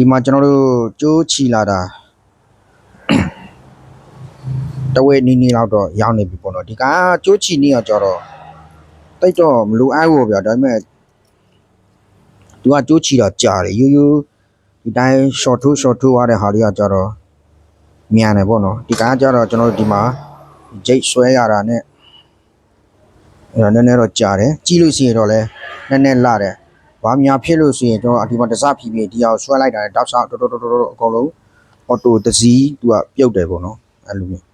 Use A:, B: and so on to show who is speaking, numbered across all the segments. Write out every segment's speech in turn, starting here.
A: ဒီမှာကျွန်တော်တို့ကြိုးချီလာတာတဝဲနီးနီးလောက်တော့ရောက်နေပြီပေါ့နော်ဒီကကြိုးချီနေရကြတော့တိတ်တော့မလိုအပ်ဘူးဗျာဒါပေမဲ့သူကကြိုးချီတော့ကြာတယ်ယူယူဒီတိုင်း short to short to ရတဲ့ဟာတွေကကြတော့မြန်တယ်ပေါ့နော်ဒီကကြတော့ကျွန်တော်တို့ဒီမှာဂျိတ်ဆွဲရတာနဲ့အဲ့တော့နည်းနည်းတော့ကြာတယ်ကြီးလို့ရှိရင်တော့လဲနည်းနည်းလာတယ် ဘာများဖြစ်လို့ဆိုရင်ကျွန်တော်ဒီမှာတစဖြည်းဖြည်းဒီအောင်ဆွဲလိုက်တာနဲ့တောက်ဆောက်တော်တော်တော်တော်အကုန်လုံးအော်တိုတစည်းသူကပြုတ်တယ်ပေါ့နော်အဲ့လိုမျိုး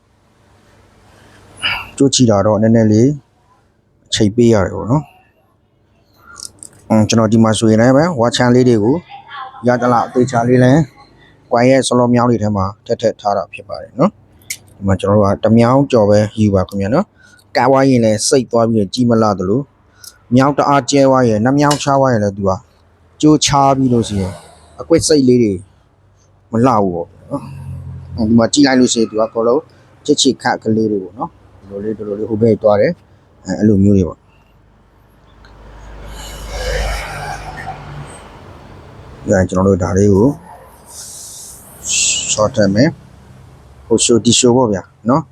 A: ကြိုးချီတာတော့နည်းနည်းလေးအချိန်ပေးရတယ်ပေါ့နော်အင်းကျွန်တော်ဒီမှာဆိုရင်လည်းပဲဝါချန်လေးတွေကိုရတလားအသေးချာလေးလဲကွာရဲ့စလောမြောင်းလေးထဲမှာထက်ထက်ထားတာဖြစ်ပါတယ်နော်ဒီမှာကျွန်တော်တို့ကတမြောင်းကြော်ပဲယူပါခင်ဗျာနော်ကာဝါရင်လည်းစိတ်သွားပြီးကြီးမလာသလို မြောက်တအားကျဲသွားရဲ့နှမြောင်းချသွားရဲ့လည်းသူကကြိုးချပြီးလို့ရှိရင်အကွက်စိတ်လေးတွေမလှဘူးပေါ့နော်ဒီမှာကြည့်လိုက်လို့ရှိရင်သူကကောလုံးချစ်ချစ်ခတ်ကလေးတွေပေါ့နော်ဒီလိုလေးဒီလိုလေးဟိုဘက်သွားတယ်အဲအဲ့လိုမျိုးတွေပေါ့ဒါကျွန်တော်တို့ဒါလေးကို short တက်မယ်ဟိုရှိုဒီရှိုပေါ့ဗျာနော်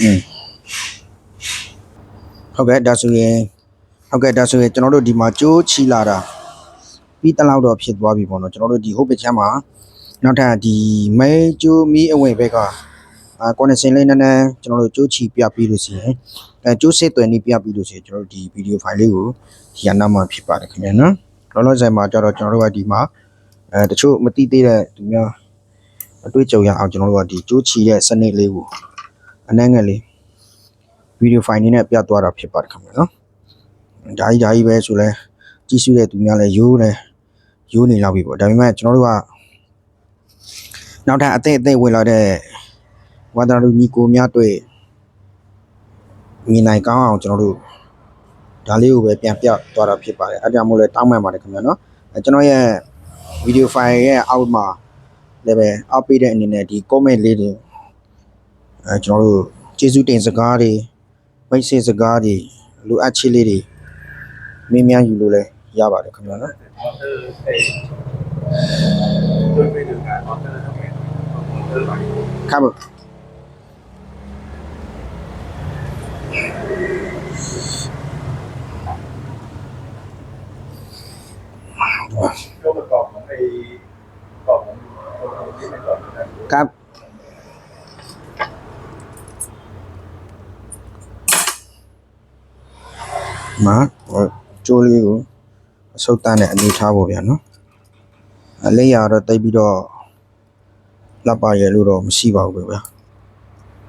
A: อืม ဟုတ်ကဲ့ဒါဆိုရင်ဟုတ်ကဲ့ဒါဆိုရင်ကျွန်တော်တို့ဒီမှာကြိုးချီလာတာပြီးတလောက်တော့ဖြစ်သွားပြီပေါ့နော်ကျွန်တော်တို့ဒီဟုတ်ပချမ်းမှာနောက်ထပ်ဒီမဲကျိုးမီးအဝင်ဘက်ကအာကွန်နက်ရှင်လေးနည်းနည်းကျွန်တော်တို့ကြိုးချီပြပြီးလို့ရှိရင်အဲကြိုးစစ်သွယ်နေပြပြီးလို့ရှိရင်ကျွန်တော်တို့ဒီဗီဒီယိုဖိုင်လေးကိုဒီရနာမှာဖြစ်ပါတယ်ခင်ဗျာနော်လောလောဆယ်မှာကျတော့ကျွန်တော်တို့ကဒီမှာအဲတချို့မသိသေးတဲ့သူများအတွေ့အကြုံရအောင်ကျွန်တော်တို့ကဒီကြိုးချီရဲ့စနစ်လေးကိုအနှဲငယ်လေး ဗီဒီယိုဖိုင်လေးနဲ့ပြသွားတာဖြစ်ပါတယ်ခင်ဗျာနော်ဒါကြီးဒါကြီးပဲဆိုလဲကြည့်ရှုတဲ့သူများလဲရိုးတယ်ရိုးနေလောက်ပြီပေါ့ဒါပေမဲ့ကျွန်တော်တို့ကနောက်ထပ်အသိအသိဝင်လာတဲ့ဝါဒလူညီကိုများတွေ့မြင်နိုင်ကောင်းအောင်ကျွန်တော်တို့ဒါလေးကိုပဲပြန်ပြသွားတာဖြစ်ပါတယ်အဲ့ဒါမို့လဲတောင်းပန်ပါတယ်ခင်ဗျာနော်အဲကျွန်တော်ရဲ့ဗီဒီယိုဖိုင်ရဲ့အောက်မှာလည်းပဲအောက်ပေးတဲ့အနေနဲ့ဒီ comment လေးတွေအဲကျွန်တော်တို့ကျေးဇူးတင်စကားတွေ မိတ်ဆွေစကားတွေလူအပ်ချစ်လေးတွေမင်းများယူလို့လဲရပါတယ်ခင်ဗျာနော်
B: ด้วยไปถึงการออเดอร์ทั้งหมดออเดอร์ใหม่
A: ครับผม
B: ก็
A: မှာဟိုကျိုးလေးကိုအဆုတ်တန်းနဲ့အနေထားဖို့ဗျာနော်အလေးရတော့တိတ်ပြီးတော့လက်ပါရဲလို့တော့မရှိပါဘူးဗျာ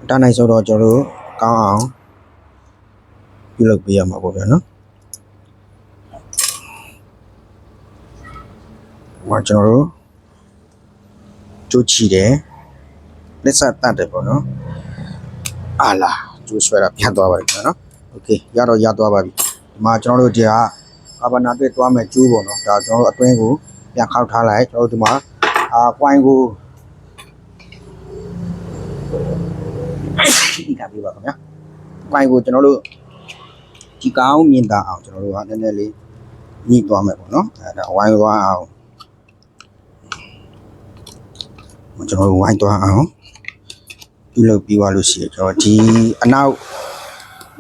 A: အတန်းနိုင်ဆိုတော့ကျွန်တော်တို့ကောင်းအောင်ပြုလုပ်ပေးရမှာပေါ့ဗျာနော်ဟိုကျွန်တော်တို့ကျိုးချီတယ်လက်ဆက်တတ်တယ်ပေါ့နော်အာလာကျိုးဆွဲတာပြန်သွားပါပြီနော်โอเคရတော့ရသွားပါပြီ ဒီ မှာကျွန်တော်တို့ဒီကကာဗနာတစ်သွားမဲ့ကျိုးပေါ့နော်ဒါကျွန်တော်တို့အတွင်းကိုပြန်ခောက်ထားလိုက်ကျွန်တော်တို့ဒီမှာအာကွိုင်းကိုဒီကပြပါခင်ဗျာကွိုင်းကိုကျွန်တော်တို့ဒီကောင်းမြင်တာအောင်ကျွန်တော်တို့ကနည်းနည်းလေးညှိသွားမယ်ပေါ့နော်အဲဒါဝိုင်းသွားအောင်ကျွန်တော်တို့ဝိုင်းသွားအောင်ပြုလုပ်ပြီးသွားလို့ရှိရင်ကျွန်တော်ဒီအနောက်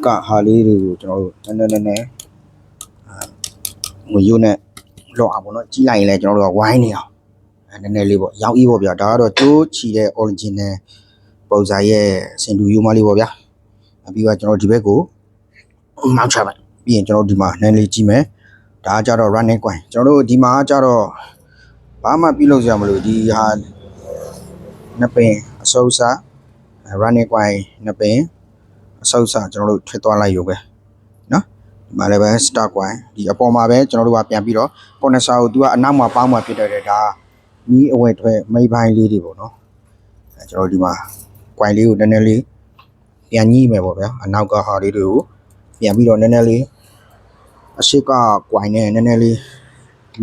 A: ကဟာလေးတွေကိုကျွန်တော်တို့နည်းနည်းနည်းနည်းအာငွေရုပ်နဲ့လော့အောင်ပေါ့နော်ကြီးလိုက်ရင်လည်းကျွန်တော်တို့ကဝိုင်းနေအောင်အဲနည်းနည်းလေးပေါ့ရောင်းဤပေါ့ဗျာဒါကတော့ကျိုးချီတဲ့ original ပုံစံရဲ့စင်တူယူမလေးပေါ့ဗျာအပြီးတော့ကျွန်တော်ဒီဘက်ကိုမောက်ချမယ်ပြီးရင်ကျွန်တော်ဒီမှာနည်းနည်းလေးကြည့်မယ်ဒါကကြတော့ running coin ကျွန်တော်တို့ဒီမှာကြတော့ဘာမှပြုလုပ်စရာမလိုဒီဟာနှစ်ပင်အစုပ်စား running coin နှစ်ပင် အဆောက်အအကျွန်တော်တို့ထွေသွားလိုက်ရုံပဲနော်ဒီမှာလည်းပဲ start coin ဒီအပေါ်မှာပဲကျွန်တော်တို့ကပြန်ပြီးတော့ corner ကိုသူကအနောက်မှာပေါင်းမှာဖြစ်တဲ့ဒါနီးအဝဲထွဲမိပိုင်းလေးတွေပေါ့နော်အဲကျွန်တော်တို့ဒီမှာ coin လေးကိုနည်းနည်းလေးပြန်ညှိမယ်ပေါ့ဗျာအနောက်ကဟာလေးတွေကိုပြန်ပြီးတော့နည်းနည်းလေးအရှိက coin နဲ့နည်းနည်းလေး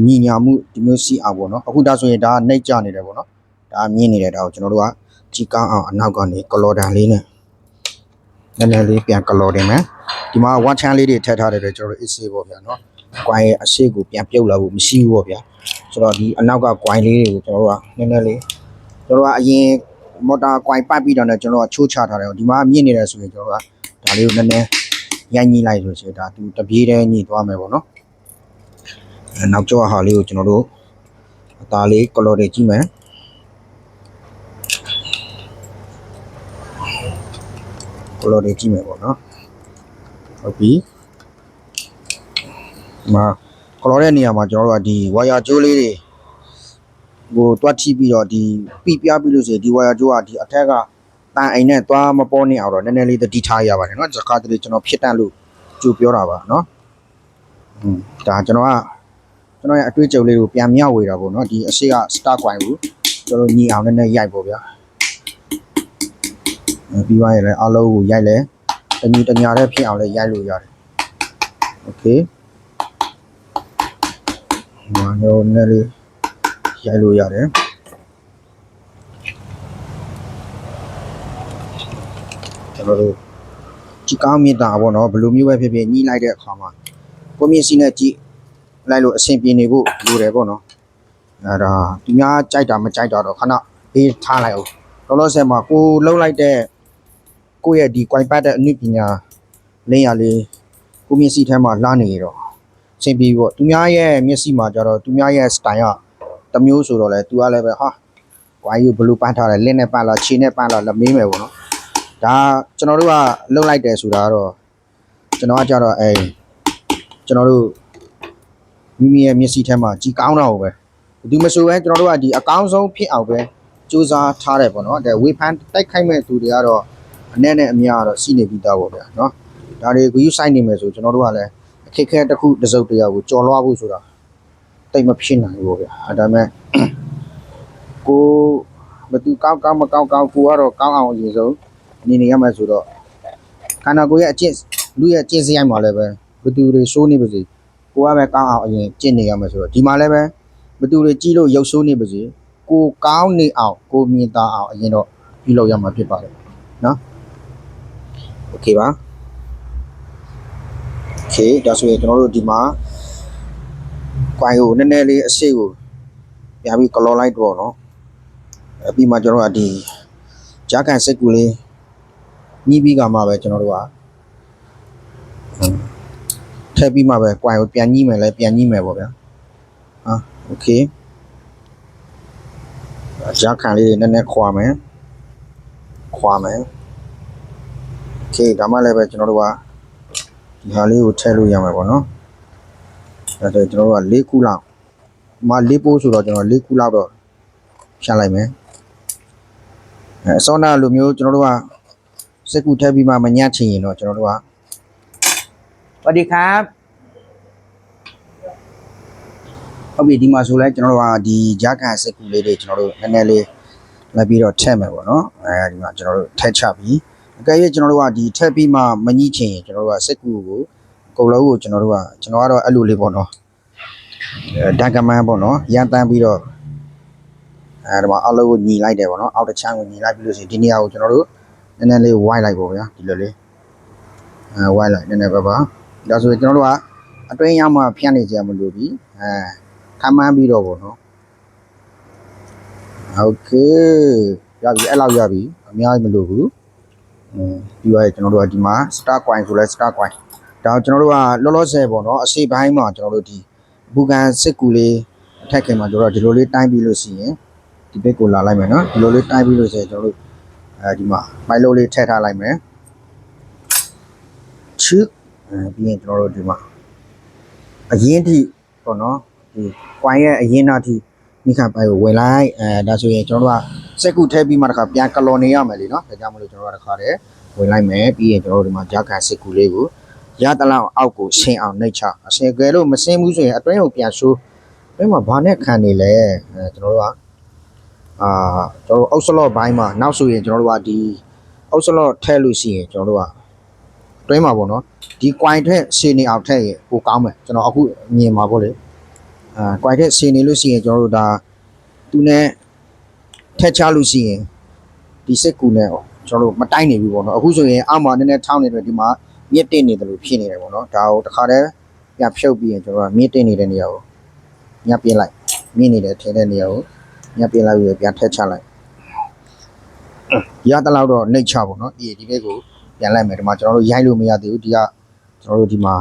A: ညညာမှုဒီမျိုးစီအောင်ပေါ့နော်အခုဒါဆိုရင်ဒါကနှိပ်ကြနေတယ်ပေါ့နော်ဒါမြင်နေတယ်ဒါကိုကျွန်တော်တို့ကကြည်ကောင်းအောင်အနောက်ကနေကလော်ဒန်လေးနဲ့ နည်းနည်းလေးပြန်ကလော်တင်မယ်ဒီမှာ one channel လေးတွေထည့်ထားတယ်တဲ့ကျွန်တော်တို့ AC ပေါ့ဗျာနော်ကွိုင်းရဲ့အရှိကိုပြန်ပြုတ်လာဖို့မရှိဘူးပေါ့ဗျာဆိုတော့ဒီအနောက်ကကွိုင်းလေးတွေကိုကျွန်တော်တို့ကနည်းနည်းလေးကျွန်တော်တို့ကအရင်မော်တာကွိုင်းပတ်ပြီးတော့လည်းကျွန်တော်တို့ကချိုးချထားတယ်ဒီမှာမြင့်နေတယ်ဆိုရင်ကျွန်တော်တို့ကဒါလေးကိုနည်းနည်းရိုက်ညှိလိုက်လို့ရှိရင်ဒါသူတပြေးတည်းညှိသွားမယ်ပေါ့နော်အဲနောက်ကျောဟာလေးကိုကျွန်တော်တို့အသားလေးကလော်တွေကြည့်မယ် color တွေကြည့်မယ်ပေါ့နော်ဟုတ်ပြီဒီမှာ color တဲ့နေရာမှာကျွန်တော်တို့ကဒီ wire ကြိုးလေးတွေကိုတွတ်ထိပြီးတော့ဒီပြပြပြီးလို့ဆိုရင်ဒီ wire ကြိုးကဒီအထက်ကတန်အိမ်နဲ့သွားမပေါ်နေအောင်တော့နည်းနည်းလေးတတိထားရပါတယ်နော်စကားတည်းကျွန်တော်ဖြစ်တတ်လို့ကြိုပြောတာပါနော်อืมဒါကျွန်တော်ကကျွန်တော်ရဲ့အတွေ့အကြုံလေးကိုပြန်မျှဝေတာပေါ့နော်ဒီအရှိက star coin ကိုကျွန်တော်ညီအောင်နည်းနည်းရိုက်ပေါ့ဗျာ ပြီးသွားရင်လည်းအလုံးကိုရိုက်လဲတမျိုးတညာတဲ့ဖြစ်အောင်လဲရိုက်လို့ရတယ်โอเค မာနိုနယ်လေးရိုက်လို့ရတယ်ကျွန်တော်တို့ကြည်ကောင်းမြင့်တာပေါ့နော်ဘယ်လိုမျိုးပဲဖြစ်ဖြစ်ညှိလိုက်တဲ့အခါမှာကိုမြင့်စီနဲ့ကြည်လိုက်လို့အဆင်ပြေနေဖို့လိုတယ်ပေါ့နော်အဲဒါသူများကြိုက်တာမကြိုက်တာတော့ခဏဘေးထားလိုက်အောင်လောလောဆယ်မှာကိုလှုပ်လိုက်တဲ့ ကိုယ့်ရဲ့ဒီ quite ပတ်တဲ့အနုပညာလင်းရလေးကိုမြင့်စီထဲမှာလာနေတော့အဆင်ပြေပေါ့သူများရဲ့မျက်စိမှာကြတော့သူများရဲ့ style ကတစ်မျိုးဆိုတော့လေသူကလည်းပဲဟာကွာယူဘလူးပန်းထားတယ်လင်းနဲ့ပန်းလားခြေနဲ့ပန်းလားလက်မေးမယ်ပေါ့နော်ဒါကျွန်တော်တို့ကလုံလိုက်တယ်ဆိုတာကတော့ကျွန်တော်ကကြတော့အဲကျွန်တော်တို့မိမိရဲ့မျက်စိထဲမှာကြီးကောင်းတာကိုပဲဘယ်သူမဆိုပဲကျွန်တော်တို့ကဒီအကောင်းဆုံးဖြစ်အောင်ပဲစူးစမ်းထားတယ်ပေါ့နော်ဒါဝေဖန်တိုက်ခိုက်မဲ့သူတွေကတော့ အနဲ့နဲ့အများကတော့စီနေပြီးသားပေါ့ဗျာနော်ဒါတွေဂယူဆိုင်နေမယ်ဆိုကျွန်တော်တို့ကလည်းအခက်အခဲတစ်ခုတစ်စုပ်တစ်ယောက်ကိုကြော်လွှားဖို့ဆိုတာတိတ်မဖြစ်နိုင်ဘူးဗျာအဲဒါပေမဲ့ကိုဘသူကောင်းကောင်းမကောင်းကောင်းကိုကတော့ကောင်းအောင်အရင်ဆုံးနေနေရမယ်ဆိုတော့ခန္ဓာကိုယ်ရဲ့အကျင့်လူရဲ့အကျင့်စရိုက်မှာလည်းပဲဘသူတွေစိုးနေပါစေကိုကပဲကောင်းအောင်အရင်ကျင့်နေရမယ်ဆိုတော့ဒီမှာလည်းပဲဘသူတွေကြီးလို့ရုပ်ဆိုးနေပါစေကိုကောင်းနေအောင်ကိုမြင်သာအောင်အရင်တော့ပြုလုပ်ရမှာဖြစ်ပါတယ်နော် โอเคပါ โอเคဒါဆိုရင်ကျွန်တော်တို့ဒီမှာကွိုင်ကိုနည်းနည်းလေးအရှိကိုပြပြီးကလောလိုက်တော့เนาะအပြီးမှကျွန်တော်တို့ကဒီဂျာကန်စိတ်ကူလေးညှီးပြီးကမှပဲကျွန်တော်တို့ကဟမ်ထည့်ပြီးမှပဲကွိုင်ကိုပြန်ညှိမယ်လဲပြန်ညှိမယ်ပေါ့ဗျာဟာโอเคဂျာကန်လေးတွေနည်းနည်းခွာမယ်ခွာမယ် โอเคဒါမှလည်းပဲကျွန်တော်တို့က ဒီဟာလေးကိုထည့်လို့ရမှာပေါ့နော်အဲဒါကျွန်တော်တို့က၄ခုလောက်ဒီမှာ၄ပိုးဆိုတော့ကျွန်တော်၄ခုလောက်တော့ဖြတ်လိုက်မယ်အဲအစောနာလိုမျိုးကျွန်တော်တို့ကစက်ကူထည့်ပြီးမှမညှချင်ရင်တော့ကျွန်တော်တို့ကစวัสดีครับဟုတ်ပြီဒီမှာဆိုလဲကျွန်တော်တို့ကဒီဂျာကန်စက်ကူလေးတွေကျွန်တော်တို့နည်းနည်းလေးလိုက်ပြီးတော့ထည့်မယ်ပေါ့နော်အဲဒီမှာကျွန်တော်တို့ထည့်ချပြီး အကယ်၍ကျွန်တော်တို့ကဒီထက်ပြီးမှမညှိချင်ရင်ကျွန်တော်တို့ကစက်ကူကိုကုတ်လုံးကိုကျွန်တော်တို့ကကျွန်တော်ကတော့အဲ့လိုလေးပေါ့နော်အဲဒန်ကမန်ပေါ့နော်ရန်တန်းပြီးတော့အဲဒီမှာအောက်လုံးကိုညီလိုက်တယ်ပေါ့နော်အောက်တစ်ချမ်းကိုညီလိုက်ပြီးလို့ရှိရင်ဒီနေရာကိုကျွန်တော်တို့နည်းနည်းလေးဝိုင်းလိုက်ပေါ့ဗျာဒီလိုလေးအဲဝိုင်းလိုက်နည်းနည်းပါပါဒါဆိုရင်ကျွန်တော်တို့ကအတွင်းရောက်မှဖြန့်နေကြမလို့ပြီအဲခမ်းမှန်းပြီးတော့ပေါ့နော်โอเคရပြီအဲ့လောက်ရပြီအများကြီးမလို့ဘူး อืม ပြီးသွားရင်ကျွန်တော်တို့ကဒီမှာ star coin ဆိုလဲ star coin ဒါကျွန်တော်တို့ကလောလောဆယ်ပေါ့နော်အစိပိုင်းမှာကျွန်တော်တို့ဒီဘူကန်စစ်ကူလေးအထက်ခင်မှာကျွန်တော်တို့ဒီလိုလေးတိုင်းပြီးလို့ရှိရင်ဒီဘက်ကိုလာလိုက်မယ်နော်ဒီလိုလေးတိုင်းပြီးလို့ရှိရင်ကျွန်တော်တို့အဲဒီမှာမိုက်လုံးလေးထည့်ထားလိုက်မယ်ချစ်အဲပြီးရင်ကျွန်တော်တို့ဒီမှာအရင်ထိပေါ့နော်ဒီ coin ရဲ့အရင်နာထိ မိခပိုင်ကိုဝင်လိုက်အဲဒါဆိုရင်ကျွန်တော်တို့ကစက်ကူထည့်ပြီးမှတခါပြန်ကလော်နေရမယ်လीเนาะဒါကြောင့်မလို့ကျွန်တော်တို့ကတခါတည်းဝင်လိုက်မယ်ပြီးရင်ကျွန်တော်တို့ဒီမှာဂျာကန်စက်ကူလေးကိုရတလောက်အောက်ကိုဆင်းအောင်နှိပ်ချအဆင်ကယ်လို့မဆင်းဘူးဆိုရင်အတွင်းကိုပြန်ရှိုးအတွင်းမှာဘာနဲ့ခံနေလဲအဲကျွန်တော်တို့ကအာကျွန်တော်တို့အောက်ဆလော့ဘိုင်းမှာနောက်ဆိုရင်ကျွန်တော်တို့ကဒီအောက်ဆလော့ထည့်လို့ရှိရင်ကျွန်တော်တို့ကအတွင်းမှာပေါ့နော်ဒီ coin ထက်ရှင်းနေအောင်ထည့်ရင်ပိုကောင်းမယ်ကျွန်တော်အခုမြင်ပါပေါ့လေ အာ coin ထက်ရှင်းနေလို့ရှိရင်ကျွန်တော်တို့ဒါသူနဲ့ထက်ချလို့ရှိရင်ဒီစစ်ကူနဲ့ကျွန်တော်တို့မတိုက်နိုင်ဘူးပေါ့နော်အခုဆိုရင်အောက်မှာနည်းနည်းထောင်းနေတယ်ဒီမှာမြစ်တင်နေတယ်လို့ဖြစ်နေတယ်ပေါ့နော်ဒါကိုတခါတည်းပြန်ဖြုတ်ပြီးရင်ကျွန်တော်ကမြင့်တင်နေတဲ့နေရာကိုညပ်ပြလိုက်မြင့်နေတယ်ထင်တဲ့နေရာကိုညပ်ပြလိုက်ပြီးပြန်ထက်ချလိုက်ရတဲ့လောက်တော့နှိတ်ချပေါ့နော်ဒီဒီဘက်ကိုပြန်လိုက်မယ်ဒီမှာကျွန်တော်တို့ရိုက်လို့မရသေးဘူးဒီကကျွန်တော်တို့ဒီမှာ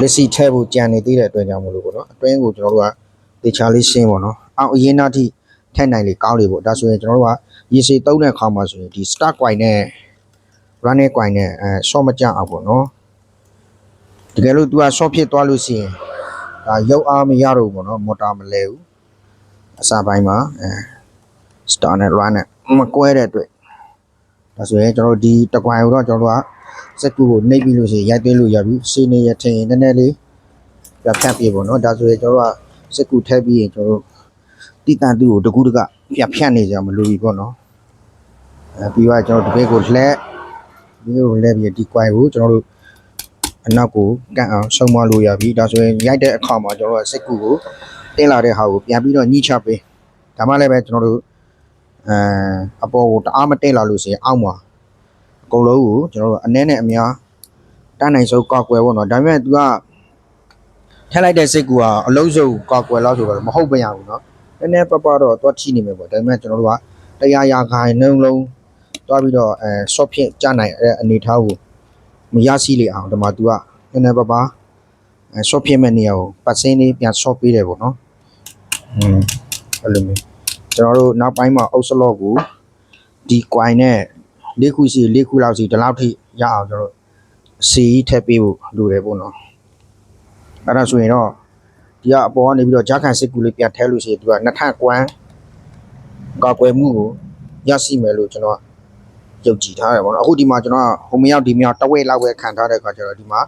A: လက်စီထဲဖို့ကြံနေသေးတဲ့အတွက်ကြောင့်မလို့ပေါ့နော်အတွင်းကိုကျွန်တော်တို့ကတေချာလေးရှင်းပေါ့နော်အောက်အရင်နောက်ထိထက်နိုင်လေကောင်းလေပေါ့ဒါဆိုရင်ကျွန်တော်တို့ကရေစီတုံးတဲ့ခါမှာဆိုရင်ဒီ start coin နဲ့ running coin နဲ့အဲ short မကြအောင်ပေါ့နော်တကယ်လို့ तू က short ဖြစ်သွားလို့ရှိရင်ဒါရုပ်အားမရတော့ဘူးပေါ့နော်မော်တာမလဲဘူးအစပိုင်းမှာအဲ star နဲ့ run နဲ့မကွဲတဲ့အတွက်ဒါဆိုရင်ကျွန်တော်တို့ဒီတကွိုင်ကိုတော့ကျွန်တော်တို့က စက်ကူကိုနှိပ်ပြီးလို့ရှိရင်ရိုက်သွင်းလို့ရပြီစီနေရထင်ရင်နည်းနည်းလေးပြဖြတ်ပြေပေါ့နော်ဒါဆိုရင်ကျွန်တော်တို့ကစက်ကူထည့်ပြီးရင်ကျွန်တော်တို့တိတန်သူ့ကိုတကူးတကပြဖြတ်နေကြမလို့ပြီပေါ့နော်အဲပြီးတော့ကျွန်တော်တပည့်ကိုလှက်ဒီလိုလှက်ပြီးဒီကွိုင်ကိုကျွန်တော်တို့အနောက်ကိုကန့်အောင်ဆုံးမလို့ရပြီဒါဆိုရင်ရိုက်တဲ့အခါမှာကျွန်တော်တို့ကစိတ်ကူကိုတင်းလာတဲ့ဟာကိုပြန်ပြီးတော့ညှိချပေးဒါမှလည်းပဲကျွန်တော်တို့အဲအပေါ်ကိုတအားမတင်းလာလို့ရှိရင်အောက်မှာ အကုန်လုံးကိုကျွန်တော်တို့အနှဲနဲ့အများတန်းနိုင်ဆုံးကောက်ွယ်ပေါ့နော်ဒါပေမဲ့ तू ကထက်လိုက်တဲ့စိတ်ကအလုံးစုံကောက်ွယ်လောက်ဆိုတော့မဟုတ်ပြန်ရဘူးနော်နည်းနည်းပပတော့တွားချိနေမယ်ပေါ့ဒါပေမဲ့ကျွန်တော်တို့ကတရားရာခိုင်နှုံလုံးတွားပြီးတော့အဲ short ဖြင့်ကြနိုင်တဲ့အနေထားကိုမရရှိလေအောင်ဒီမှာ तू ကနည်းနည်းပပအဲ short ဖြင့်မဲ့နေရာကိုပတ်စင်းလေးပြန် short ပေးတယ်ပေါ့နော်อืมအဲ့လိုမျိုးကျွန်တော်တို့နောက်ပိုင်းမှာအုပ်စလော့ကိုဒီ coin နဲ့ လေးခုစီလေးခုလောက်စီဒီလောက်ထိရအောင်ကျွန်တော်တို့စီထည့်ပေးဖို့လိုတယ်ပေါ့နော်။အဲ့ဒါဆိုရင်တော့ဒီကအပေါ်ကနေပြီးတော့ဂျာကန်စစ်ကူလေးပြန်ထဲလို့ရှိရင် तू ကနှစ်ထပ်ကွမ်းကောက်ွယ်မှုကိုရရှိမယ်လို့ကျွန်တော်ကယုတ်ကြည်ထားတယ်ပေါ့နော်အခုဒီမှာကျွန်တော်ကဟိုမရောက်ဒီမရောက်တဝက်လောက်ပဲခံထားတဲ့အခါကျတော့ဒီမှာ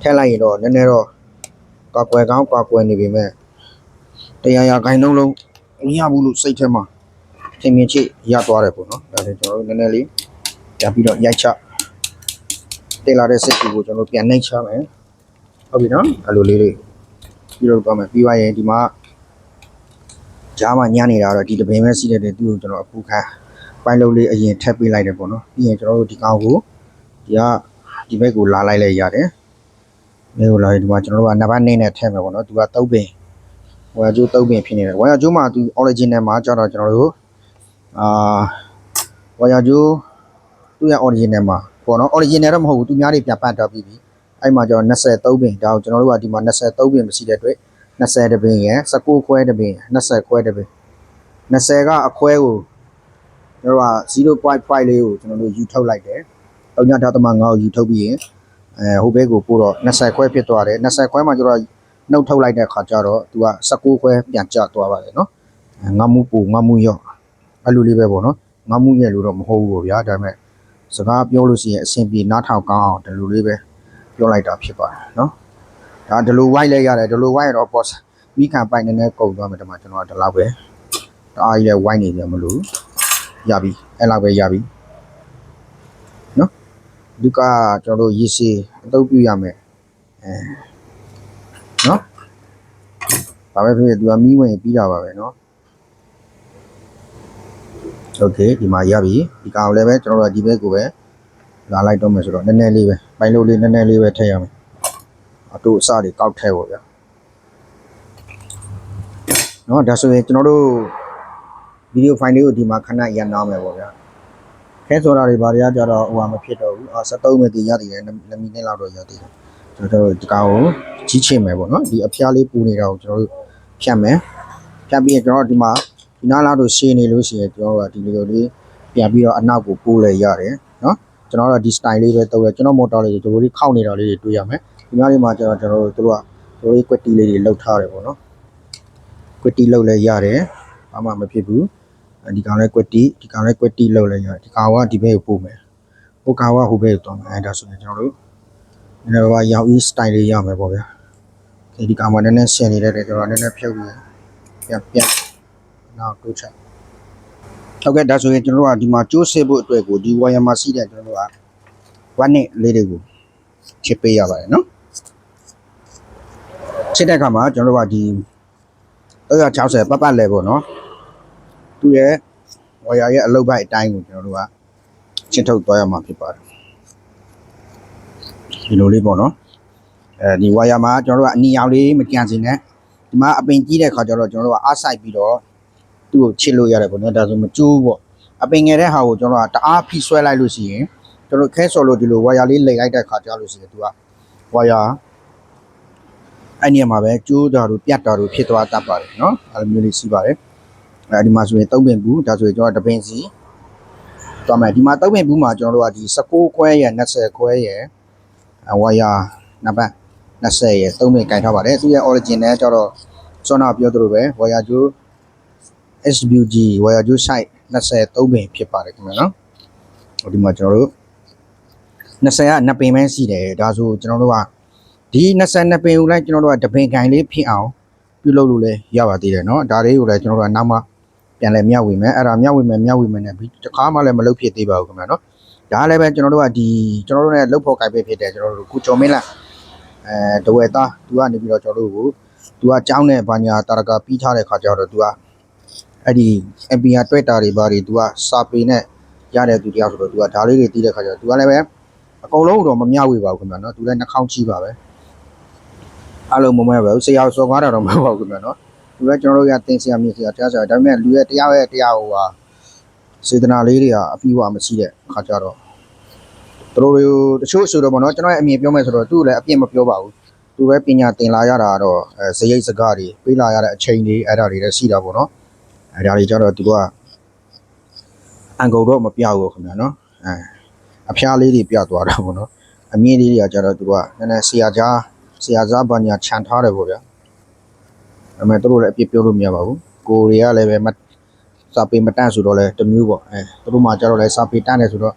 A: ထည့်လိုက်ရင်တော့နည်းနည်းတော့ကွာကွယ်ကောင်းကွာကွယ်နေပြီမဲ့တရားရခိုင်နှုံးလုံးမရဘူးလို့စိတ်ထဲမှာထင်မြင်ချိရသွားတယ်ပေါ့နော်ဒါလည်းကျွန်တော်တို့နည်းနည်းလေး ပြန်ပြီးတော့ရိုက်ချတင်လာတဲ့စိတ်ကူကိုကျွန်တော်တို့ပြန်နှိပ်ချမယ်ဟုတ်ပြီနော်အဲ့လိုလေးလေးပြီးတော့ပါမယ်ပြီးသွားရင်ဒီမှာဂျားမှာညနေတာတော့ဒီတပင်ပဲစီးတဲ့တဲ့သူ့ကိုကျွန်တော်အပူခံပိုင်းလုံးလေးအရင်ထပ်ပေးလိုက်တယ်ပေါ့နော်ပြီးရင်ကျွန်တော်တို့ဒီကောင်ကိုဒီကဒီဘက်ကိုလာလိုက်လဲရတယ်ဒီကိုလာရင်ဒီမှာကျွန်တော်တို့ကနံပါတ်2နဲ့ထည့်မယ်ပေါ့နော်သူက3ပင်ဝါကျိုး3ပင်ဖြစ်နေတယ်ဝါကျိုးမှာသူ original မှာကျတော့ကျွန်တော်တို့အာဝါကျိုး သူ့ရဲ့ original မှာပေါ့နော် original တော့မဟုတ်ဘူးသူများတွေပြန်ပတ်တော့ပြီးပြီအဲ့မှာကျတော့23ပင်ဒါကိုကျွန်တော်တို့ကဒီမှာ23ပင်မရှိတဲ့အတွက်20တပင်ရယ်19ခွဲတပင်20ခွဲတပင်20ကအခွဲကိုကျွန်တော်က0.5လေးကိုကျွန်တော်တို့ယူထုတ်လိုက်တယ်။၃ညဓာတ်သမ9ကိုယူထုတ်ပြီးရင်အဲဟိုဘက်ကိုပို့တော့20ခွဲဖြစ်သွားတယ်။20ခွဲမှာကျွန်တော်နှုတ်ထုတ်လိုက်တဲ့ခါကျတော့သူက19ခွဲပြန်ကျသွားပါတယ်နော်။အဲငမှုပူငမှုရော့အဲ့လိုလေးပဲပေါ့နော်။ငမှုရဲ့လို့တော့မဟုတ်ဘူးပေါ့ဗျာ။ဒါပေမဲ့ စကားပြောလို့ရှိရင်အဆင်ပြေနားထောင်ကောင်းအောင်ဒီလိုလေးပဲပြောလိုက်တာဖြစ်ပါတယ်နော်။ဒါဒီလိုဝိုက်လဲရတယ်ဒီလိုဝိုက်ရတော့ boss မိခံပိုင်နေနေကုန်သွားမယ်ဒီမှာကျွန်တော်ကဒီလောက်ပဲ။တအားကြီးလဲဝိုက်နေကြမလို့ရပြီအဲ့လောက်ပဲရပြီနော်လူကကျွန်တော်တို့ရေစီအသုံးပြုရမယ်အဲနော်ဘာပဲဖြစ်ဖြစ်သူကမီးဝင်ပြီးတာပါပဲနော် โอเคဒီမှာရပြီဒီကောင်လည်းပဲကျွန်တော်တို့ကဒီဘက်ကိုပဲလာလိုက်တော့မယ်ဆိုတော့နည်းနည်းလေးပဲပိုင်းလို့လေးနည်းနည်းလေးပဲထည့်ရမယ်အတူအစတွေကောက်ထည့်ပါဗျာနော်ဒါဆိုရင်ကျွန်တော်တို့ ဗီဒီယိုဖိုင်လေးကိုဒီမှာခဏရန်နာမယ်ပေါ့ဗျာခဲဆိုတာတွေဘာတွေကကြတော့ဟိုဟာမဖြစ်တော့ဘူးအာ73မိနစ်ရသေးတယ်2မိနစ်လောက်တော့ရသေးတယ်ကျွန်တော်တို့ဒီကောင်ကိုကြီးချင်မယ်ပေါ့နော်ဒီအဖျားလေးပူနေတာကိုကျွန်တော်တို့ဖြတ်မယ်ဖြတ်ပြီးရင်ကျွန်တော်တို့ဒီမှာ ဒီနားလာတို့ရှင်းနေလို့ရှိရင်ကျွန်တော်တို့ကဒီလိုလေးပြန်ပြီးတော့အနောက်ကိုပို့လဲရတယ်နော်ကျွန်တော်တို့ဒီ style လေးပဲတော့ရကျွန်တော်မော်တာလေးတွေဒီလိုလေးခောက်နေတာလေးတွေတွေ့ရမယ်ဒီနားလေးမှာကျွန်တော်ကျွန်တော်တို့တို့ကတို့လေး quality လေးတွေလောက်ထားတယ်ပေါ့နော် quality လောက်လဲရတယ်ဘာမှမဖြစ်ဘူးဒီကောင်လည်းကွက်တီဒီကောင်လည်းကွက်တီလောက်လိုက်ရတယ်ဒီကောင်ကဒီဘက်ကိုပို့မယ်ဟိုကောင်ကဟိုဘက်ကိုသွားမယ်အဲဒါဆိုရင်ကျွန်တော်တို့နည်းနည်းပါးရောင်အီးစတိုင်လေးရမယ်ပေါ့ဗျာဒီဒီကောင်ကနည်းနည်းဆင်နေတဲ့တဲ့ကျွန်တော်နည်းနည်းဖြုတ်ပြီးပြန်ပြန် နောက်တိုးချက်ဟုတ်ကဲ့ဒါဆိုရင်ကျွန်တော်တို့ကဒီမှာကျိုးစစ်ဖို့အတွက်ကိုဒီဝါယာမှာစီးတဲ့ကျွန်တော်တို့ကဝက်နစ်လေးတွေကိုချစ်ပေးရပါတယ်နော်ချစ်တဲ့အခါမှာကျွန်တော်တို့ကဒီ360ပတ်ပတ်လဲပေါ့နော်သူ့ရဲ့ဝါယာရဲ့အလုပ်ပိုက်အတိုင်းကိုကျွန်တော်တို့ကချင်းထုတ်သွားရမှာဖြစ်ပါတယ်ဒီလိုလေးပေါ့နော်အဲဒီဝါယာမှာကျွန်တော်တို့ကအနီရောင်လေးမကြံစင်နဲ့ဒီမှာအပင်ကြီးတဲ့ခါကျတော့ကျွန်တော်တို့ကအားဆိုင်ပြီးတော့ သူ့ကိုချစ်လို့ရတယ်ပေါ့နော်ဒါဆိုမကျိုးပေါ့အပင်ငယ်တဲ့ဟာကိုကျွန်တော်ကတအားဖိဆွဲလိုက်လို့ရှိရင်ကျွန်တော်ခဲဆော်လို့ဒီလိုဝါယာလေးလိမ့်လိုက်တဲ့ခါကျလို့ရှိရင်သူကဝါယာအဲ့ဒီမှာပဲကျိုးတာတို့ပြတ်တာတို့ဖြစ်သွားတတ်ပါတယ်နော်အဲ့လိုမျိုးလေးရှိပါတယ်အဲဒီမှာဆိုရင်သုံးပင်ဘူးဒါဆိုရင်ကျွန်တော်တပင်စီသွားမယ်ဒီမှာသုံးပင်ဘူးမှာကျွန်တော်တို့ကဒီ16ခွဲရယ်20ခွဲရယ်အဝါယာနံပါတ်20ရယ်သုံးပင်ကင်ထားပါတယ်သူရဲ့ origin နဲ့ကျတော့စောနာပြောသလိုပဲဝါယာကျိုး SWG ဝါယာကျိုး site 23ပင်ဖြစ်ပါတယ်ခင်ဗျာနော်ဟိုဒီမှာကျွန်တော်တို့20က2ပင်ပဲရှိတယ်ဒါဆိုကျွန်တော်တို့ကဒီ22ပင်ကိုလိုက်ကျွန်တော်တို့ကတပင်ကင်လေးဖြစ်အောင်ပြုလုပ်လို့လည်းရပါသေးတယ်เนาะဒါလေးကိုလည်းကျွန်တော်တို့ကနောက်မှပြန်လဲမျှဝေမယ်အဲ့ဒါမျှဝေမယ်မျှဝေမယ်နဲ့ဒီတစ်ခါမှလည်းမလုပ်ဖြစ်သေးပါဘူးခင်ဗျာเนาะဒါလည်းပဲကျွန်တော်တို့ကဒီကျွန်တော်တို့ ਨੇ လုတ်ဖို့ကြိုက်ပဲဖြစ်တယ်ကျွန်တော်တို့ကုကျော်မင်းလားအဲတဝဲသားသူကနေပြီးတော့ကျွန်တော်တို့ကိုသူကကြောင်းနဲ့ဘာညာတာရကပြီးထားတဲ့ခါကျတော့သူက အဲ့ဒီ MPR တွေ့တာတွေဘာတွေ तू ကစာပေနဲ့ရတဲ့သူတရားဆိုတော့ तू ကဒါလေးတွေသိတဲ့ခါကျတော့ तू ကလည်းပဲအကုန်လုံးတော့မမျှဝေပါဘူးခင်ဗျာနော် तू လည်းနှာခေါင်းကြီးပါပဲအားလုံးမမရပါဘူးဆရာစော်ကားတာတော့မဟုတ်ပါဘူးခင်ဗျာနော်ဒီကကျွန်တော်တို့ရတင်ဆရာမြင့်ဆရာတရားဆရာဒါပေမဲ့လူရဲ့တရားရဲ့တရားဟိုဟာစေတနာလေးတွေဟာအပြည့်ဝမရှိတဲ့အခါကျတော့သူတို့တွေတချို့ဆိုတော့ဗောနော်ကျွန်တော်ရဲ့အမြင်ပြောမယ်ဆိုတော့သူ့လည်းအပြည့်မပြောပါဘူးသူပဲပညာသင်လာရတာတော့အဲဇယိတ်စကားတွေပေးလာရတဲ့အချိန်တွေအဲ့ဒါတွေလည်းရှိတာဗောနော် အဲ့ဒါတွေကျတော့သူကအန်ကုန်တော့မပြဘူးခင်ဗျာနော်အဲအဖျားလေးတွေပြသွားတာဗောနော်အမြင့်လေးတွေကကျတော့သူကနည်းနည်းဆရာကြားဆရာစားဘာညာခြံထားတယ်ဗောဗျာအမေတို့လည်းအပြစ်ပြောလို့မရပါဘူးကိုတွေကလည်းပဲမစာပေမတန့်ဆိုတော့လဲတစ်မျိုးပေါ့အဲတို့မှကျတော့လဲစာပေတန့်တယ်ဆိုတော့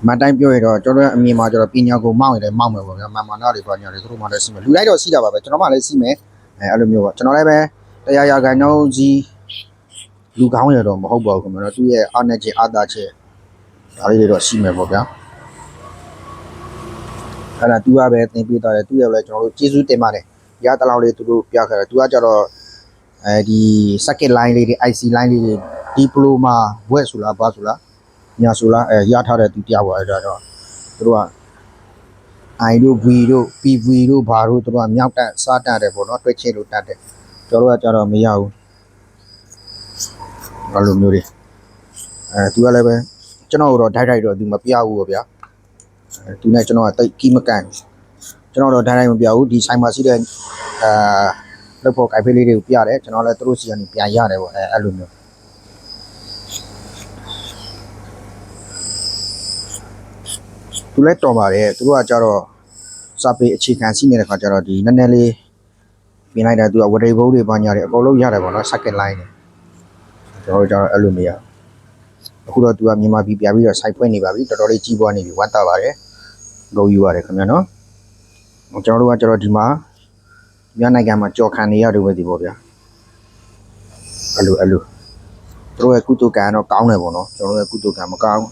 A: အမန်တိုင်းပြောရတော့ကျွန်တော်ရဲ့အမြင်မှာကျတော့ပညာကိုမောက်ရင်လည်းမောက်မယ်ပေါ့ဗျာမာမာနာတွေပါညာတွေတို့မှလည်းစီမယ်လူလိုက်တော့စီတာပါပဲကျွန်တော်မှလည်းစီမယ်အဲအဲ့လိုမျိုးပေါ့ကျွန်တော်လည်းပဲတရားရာခိုင်နှုန်းကြီး လူကောင်းရတော့မဟုတ်ပါဘူးခင်ဗျာတော့သူ့ရဲ့အားနဲ့ချက်အားသာချက်ဒါလေးတွေတော့စီမယ်ပေါ့ဗျာအဲ့ဒါသူကပဲသင်ပေးသွားတယ်သူရဲ့လည်းကျွန်တော်တို့ကျေးဇူးတင်ပါတယ်ရတလောက်လေးသူတို့ပြခဲ့တယ်သူကကြတော့အဲဒီ circuit line လေးတွေ IC line လေးတွေ diploma ဘွဲ့ဆိုလားဘာဆိုလားညာဆိုလားအဲရထားတဲ့သူပြပါအဲ့ဒါတော့သူတို့က I တို့ V တို့ PV တို့ဘာတို့သူတို့ကမြောက်တက်စားတက်တယ်ပေါ့နော်တွက်ချစ်လို့တက်တယ်ကျွန်တော်တို့ကကြတော့မရဘူး အဲ့လိုမျိုးတွေအဲသူကလည်းပဲကျွန်တော်တို့တော့ direct တော့သူမပြဘူးပေါ့ဗျာအဲသူနဲ့ကျွန်တော်ကတိတ်ကီးမကန်ဘူးကျွန်တော်တော့တိုင်းတိုင်းမပြဘူးဒီဆိုင်မှာရှိတဲ့အာလုပ်ဖို့ gain လေးတွေကိုပြတယ်ကျွန်တော်လည်းသူတို့စီကနေပြန်ရတယ်ပေါ့အဲအဲ့လိုမျိုးသူလည်းတော်ပါတယ်သူတို့ကကြတော့စာပေအခြေခံရှိနေတဲ့ခါကျတော့ဒီနည်းနည်းလေးပြင်လိုက်တယ်သူကဝရေဘုတ်တွေဘာညာတွေအကုန်လုံးရတယ်ပေါ့နော် second line တွေ ကျွန်တော်တို့ကြတော့အဲ့လိုမရအခုတော့သူကမြန်မာပြည်ပြပြီးတော့ site ဖွင့်နေပါပြီတော်တော်လေးကြီးပွားနေပြီဝမ်းသာပါတယ်ဂုဏ်ယူရတယ်ခင်ဗျာနော် ကျွန်တော်တို့ကကျတော့ဒီမှာမြန်မာနိုင်ငံမှာကြော်ခံနေရတယ်ပဲဒီပေါ့ဗျာအဲ့လိုအဲ့လိုသူတို့ရဲ့ကုတုကံတော့ကောင်းတယ်ပေါ့နော်ကျွန်တော်တို့ရဲ့ကုတုကံမကောင်း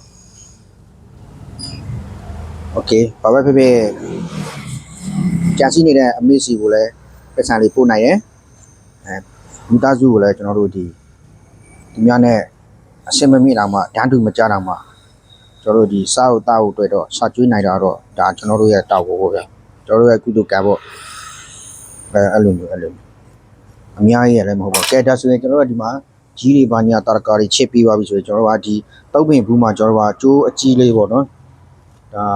A: โอเคဘာပဲဖြစ်ဖြစ်ကြာစီနေတဲ့အမေစီကိုလည်းပတ်စံလေးပို့နိုင်ရယ်အဲမိသားစုကိုလည်းကျွန်တော်တို့ဒီ ဒီများနဲ့အစင်မမိတော့မှဓာတ်တူမကြတော့မှကျွန်တော်တို့ဒီစားဥသားဥတွေ့တော့စာကျွေးနိုင်တာတော့ဒါကျွန်တော်တို့ရဲ့တောက်ဖို့ပေါ့ဗျာကျွန်တော်တို့ရဲ့ကုသကံပေါ့အဲအဲ့လိုမျိုးအဲ့လိုမျိုးအများကြီးရလည်းမဟုတ်ပါဘူးကဲဒါဆိုရင်ကျွန်တော်တို့ကဒီမှာကြီးတွေဘာညာတာရကာတွေချစ်ပြီးသွားပြီဆိုရင်ကျွန်တော်တို့ကဒီတုပ်ပင်ဘူးမှာကျွန်တော်တို့ကကျိုးအကြီးလေးပေါ့နော်ဒါ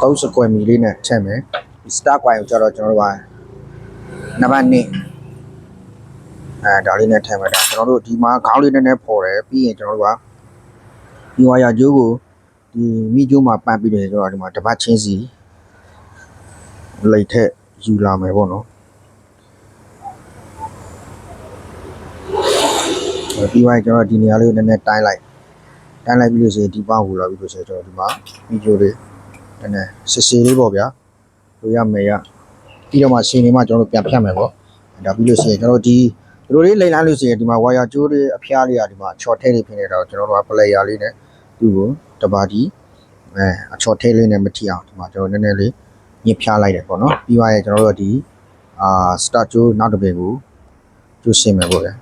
A: 30 square meter လေးနဲ့ထည့်မယ်ဒီ star coin ကိုကျတော့ကျွန်တော်တို့ကနံပါတ်1 အဲဒါလေးနဲ့ထည့်မယ်ဒါကျွန်တော်တို့ဒီမှာခေါင်းလေးနည်းနည်းပေါ်တယ်ပြီးရင်ကျွန်တော်တို့ကဒီဝါယာကျိုးကိုဒီမိကျိုးမှာပတ်ပြီးတယ်ကျွန်တော်ဒီမှာတစ်ပတ်ချင်းစီလိတ်ထက်ယူလာမယ်ပေါ့နော်အဲပြီးသွားရင်ကျွန်တော်ဒီနေရာလေးကိုနည်းနည်းတိုင်းလိုက်တိုင်းလိုက်ပြီးလို့ရှိရင်ဒီပေါက်ဟူလာပြီးလို့ရှိရင်ကျွန်တော်ဒီမှာဗီဒီယိုလေးနည်းနည်းစစ်စစ်လေးပေါ့ဗျာလိုရမယ်ရပြီးတော့မှရှင်နေမှကျွန်တော်တို့ပြန်ဖြတ်မယ်ပေါ့ဒါပြီးလို့ရှိရင်ကျွန်တော်တို့ဒီ ဒီလိုလေးလိမ်လိုက်လို့ရှိရင်ဒီမှာ wire ကျိုးတွေအဖျားလေးอ่ะဒီမှာ short ထဲတွေဖြစ်နေတာတော့ကျွန်တော်တို့က player လေးနဲ့သူ့ကိုတပါတီအဲအ short ထဲလေးနဲ့မထိအောင်ဒီမှာကျွန်တော်နည်းနည်းလေးညှစ်ဖျားလိုက်တယ်ပေါ့နော်ပြီးသွားရင်ကျွန်တော်တို့ဒီအာ start ကျိုးနောက်တစ်ပင်ကိုကျိုးရှင်းမယ်ပေါ့ဗျာ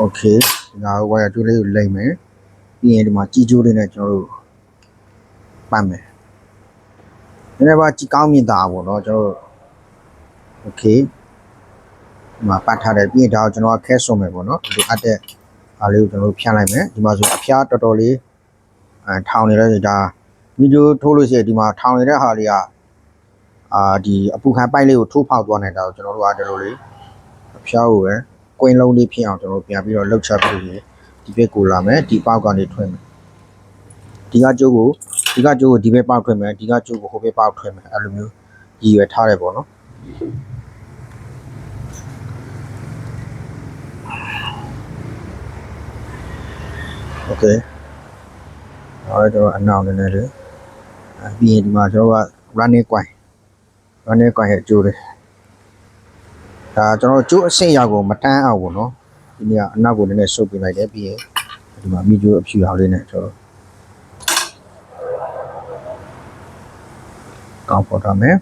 A: okay ဒီမှာ wire ကျိုးလေးကိုလိမ်မယ်ပြီးရင်ဒီမှာကြီးကျိုးလေးနဲ့ကျွန်တော်တို့ပတ်မယ်နည်းနည်းပါကြီးကောင်းမြင်တာပေါ့နော်ကျွန်တော်တို့ okay ဒီမှာပတ်ထားတယ်ပြီးရင်ဒါကိုကျွန်တော်ကခဲဆွန်မယ်ပေါ့နော်ဒီအပ်တဲ့အားလေးကိုကျွန်တော်တို့ဖြန့်လိုက်မယ်ဒီမှာဆိုအဖျားတော်တော်လေးအဲထောင်နေတဲ့ဒါဗီဒီယိုထိုးလို့ရှိရင်ဒီမှာထောင်နေတဲ့ဟာလေးကအာဒီအပူခံပိုက်လေးကိုထိုးဖောက်သွားနေတာကိုကျွန်တော်တို့ကဒီလိုလေးအဖျားကိုပဲကွင်းလုံးလေးဖြစ်အောင်ကျွန်တော်တို့ပြန်ပြီးတော့လှုပ်ချပြီးလို့ဒီဘက်ကိုလာမယ်ဒီပေါက်ကနေထွင်မယ်ဒီကကျိုးကိုဒီကကျိုးကိုဒီဘက်ပေါက်ထွင်မယ်ဒီကကျိုးကိုဟိုဘက်ပေါက်ထွင်မယ်အဲ့လိုမျိုးရည်ရွယ်ထားတယ်ပေါ့နော် โอเคအဲ့တော့အနောက်နည်းနည်းလေးအပြီးရင်ဒီမှာကျွန်တော်က running coin running coin ရဲ့အကျိုးတွေဒါကျွန်တော်ကျိုးအဆင့်ရောက်ကိုမတန်းအောင်ပေါ့နော်ဒီနေ့ကအနောက်ကိုနည်းနည်းဆုပ်ပြလိုက်တယ်ပြီးရင်ဒီမှာမိကျိုးအဖြူအောင်လေးနဲ့ကျွန်တော်ကောင်းပေါ်ထားမယ်